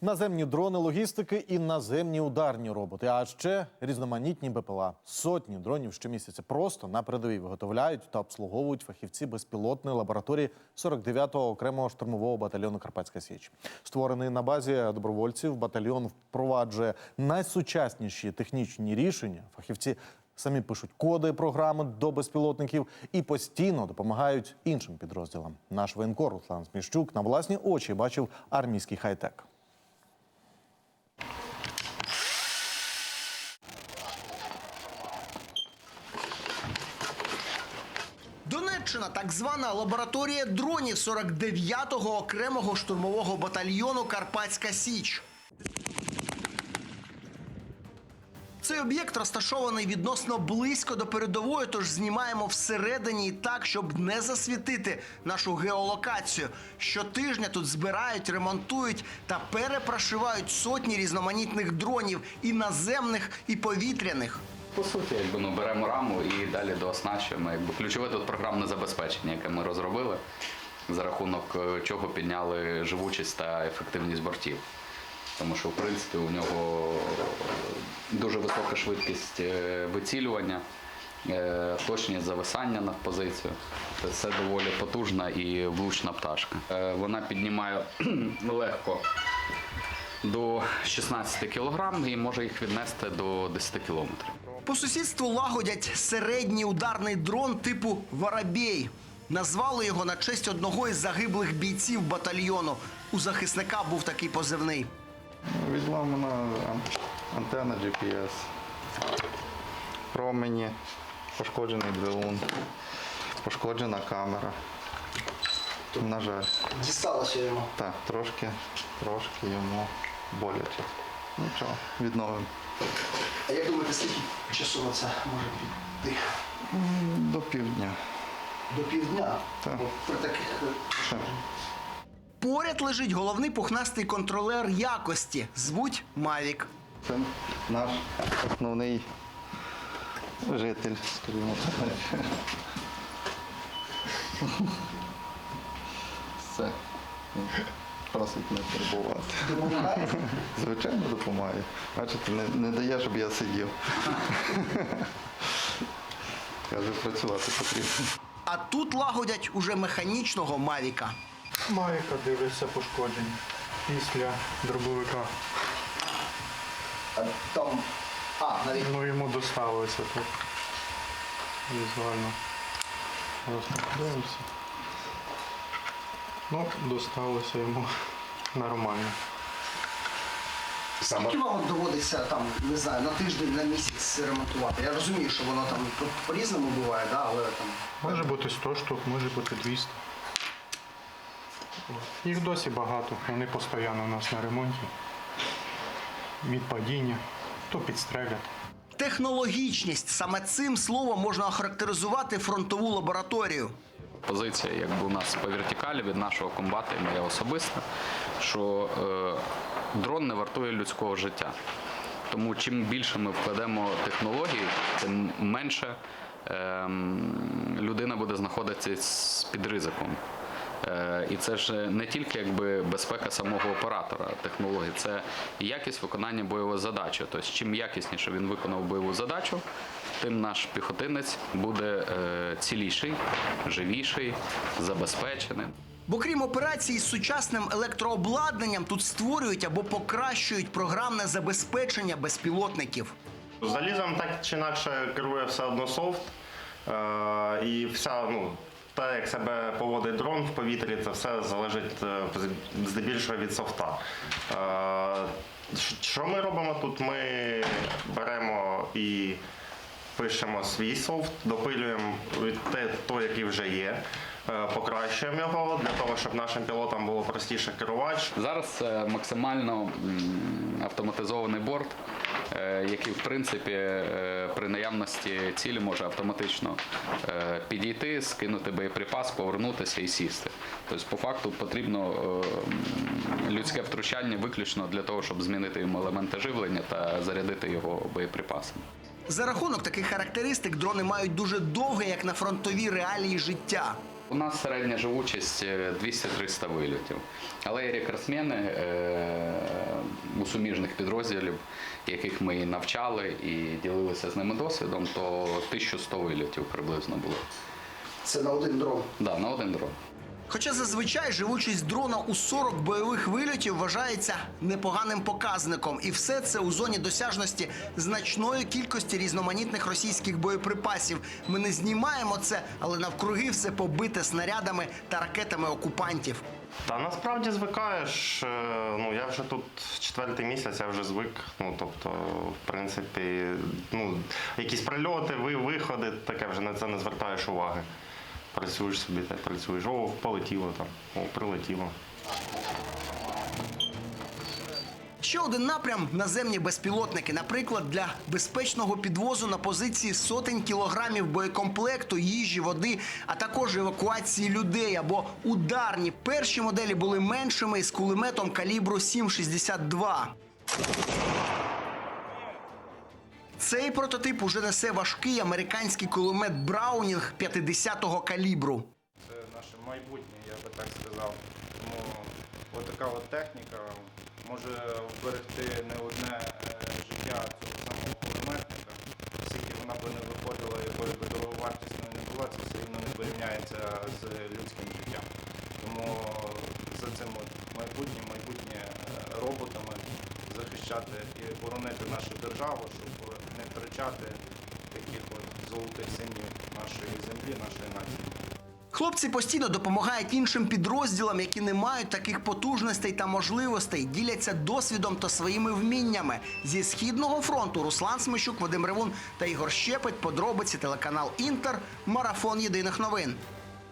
Наземні дрони логістики і наземні ударні роботи, а ще різноманітні БПЛА. Сотні дронів щомісяця просто на передовій виготовляють та обслуговують фахівці безпілотної лабораторії 49-го окремого штурмового батальйону Карпатська Січ. Створений на базі добровольців, батальйон впроваджує найсучасніші технічні рішення. Фахівці самі пишуть коди програми до безпілотників і постійно допомагають іншим підрозділам. Наш воєнкор Руслан Сміщук на власні очі бачив армійський хай-тек. Донеччина, так звана лабораторія дронів 49-го окремого штурмового батальйону Карпатська Січ. Цей об'єкт розташований відносно близько до передової, тож знімаємо всередині і так, щоб не засвітити нашу геолокацію. Щотижня тут збирають, ремонтують та перепрошивають сотні різноманітних дронів і наземних, і повітряних. По суті, якби ну беремо раму і далі дооснащуємо. Якби ключове тут програмне забезпечення, яке ми розробили, за рахунок е, чого підняли живучість та ефективність бортів. Тому що, в принципі, у нього дуже висока швидкість е, вицілювання, е, точність зависання на позицію. Це доволі потужна і влучна пташка. Вона піднімає легко до 16 кг і може їх віднести до 10 кілометрів. По сусідству лагодять середній ударний дрон типу Воробей. Назвали його на честь одного із загиблих бійців батальйону. У захисника був такий позивний. Відламана ан- антенна GPS, промені, пошкоджений двигун, пошкоджена камера. На жаль, Дісталося йому. так, трошки, трошки йому боляче. Нічого, відновимо. А як думаєте, скільки часу на це може піти? До півдня. До півдня. Так. От При таких е, поряд лежить головний пухнастий контролер якості. Звуть Мавік. Це наш основний житель, скажімо так. Все. Просить не перебувати. Допомагає? Звичайно, допомагає. Бачите, не, не дає, щоб я сидів. Каже, працювати потрібно. А тут лагодять уже механічного Мавіка. Майка дивиться пошкодження після дробовика. Там. А, навіть Ну йому доставилося тут. Візуально. Просто подивимося. Ну, досталося йому нормально. Скільки вам от доводиться там, не знаю, на тиждень, на місяць ремонтувати? Я розумію, що воно там по- по-різному буває, да, але там. Може бути 100 штук, може бути 200. От. Їх досі багато, вони постійно у нас на ремонті. Від падіння, то підстрелять. Технологічність саме цим словом можна охарактеризувати фронтову лабораторію. Позиція, якби у нас по вертикалі від нашого комбата і моя особиста, що е, дрон не вартує людського життя. Тому чим більше ми вкладемо технологій, тим менше ем, людина буде знаходитися під ризиком. Е, І це ж не тільки якби безпека самого оператора технології, це якість виконання бойової задачі. Тобто, чим якісніше він виконав бойову задачу, тим наш піхотинець буде е, ціліший, живіший, забезпечений. Бо крім операцій з сучасним електрообладнанням, тут створюють або покращують програмне забезпечення безпілотників. Залізом так чи інакше керує все одно софт. Е, і вся, ну, те, як себе поводить дрон в повітрі, це все залежить е, здебільшого від софта. Що ми робимо тут? Ми беремо і пишемо свій софт, допилюємо те, той, який вже є. е, Покращуємо його для того, щоб нашим пілотам було простіше керувати, Зараз максимально автоматизований борт, е, який в принципі е, при наявності цілі може автоматично підійти, скинути боєприпас, повернутися і сісти. Тобто, по факту потрібно людське втручання виключно для того, щоб змінити йому елементи живлення та зарядити його боєприпасами. За рахунок таких характеристик дрони мають дуже довге, як на фронтовій реалії життя. У нас середня живучість е, 200-300 вильотів. Але є рекордсмени, е, ну, суміжних підрозділів, яких ми навчали і ділилися з ними досвідом, то 1100 вильотів приблизно було. Це на один дрон. Да, на один дрон. Хоча зазвичай живучість дрона у 40 бойових вильотів вважається непоганим показником, і все це у зоні досяжності значної кількості різноманітних російських боєприпасів. Ми не знімаємо це, але навкруги все побите снарядами та ракетами окупантів. Та насправді звикаєш. е, Ну я вже тут четвертий місяць, я вже звик. Ну тобто, в принципі, ну якісь прильоти, ви виходи, таке вже на це не звертаєш уваги. Працюєш собі, так працюєш. О, полетіло там, о, прилетіло. Ще один напрям наземні безпілотники, наприклад, для безпечного підвозу на позиції сотень кілограмів боєкомплекту, їжі, води, а також евакуації людей або ударні. Перші моделі були меншими з кулеметом калібру 7,62. Цей прототип уже несе важкий американський кулемет Браунінг 50-го калібру. це наше майбутнє, я би так сказав. Тому отака от техніка може вберегти не одне е, життя цього самого кулеметника. Скільки вона би не виходила, якою би дороговартісною не була, це все рівно не порівняється з людським життям. Тому за цим от майбутнє, майбутнє е, роботами захищати і боронити нашу державу, щоб не таких от золотих синів нашої землі, нашої нації. Хлопці постійно допомагають іншим підрозділам, які не мають таких потужностей та можливостей, діляться досвідом та своїми вміннями. Зі східного фронту Руслан Смещук, Вадим Ревун та Ігор Щепет. Подробиці телеканал Інтер. Марафон єдиних новин.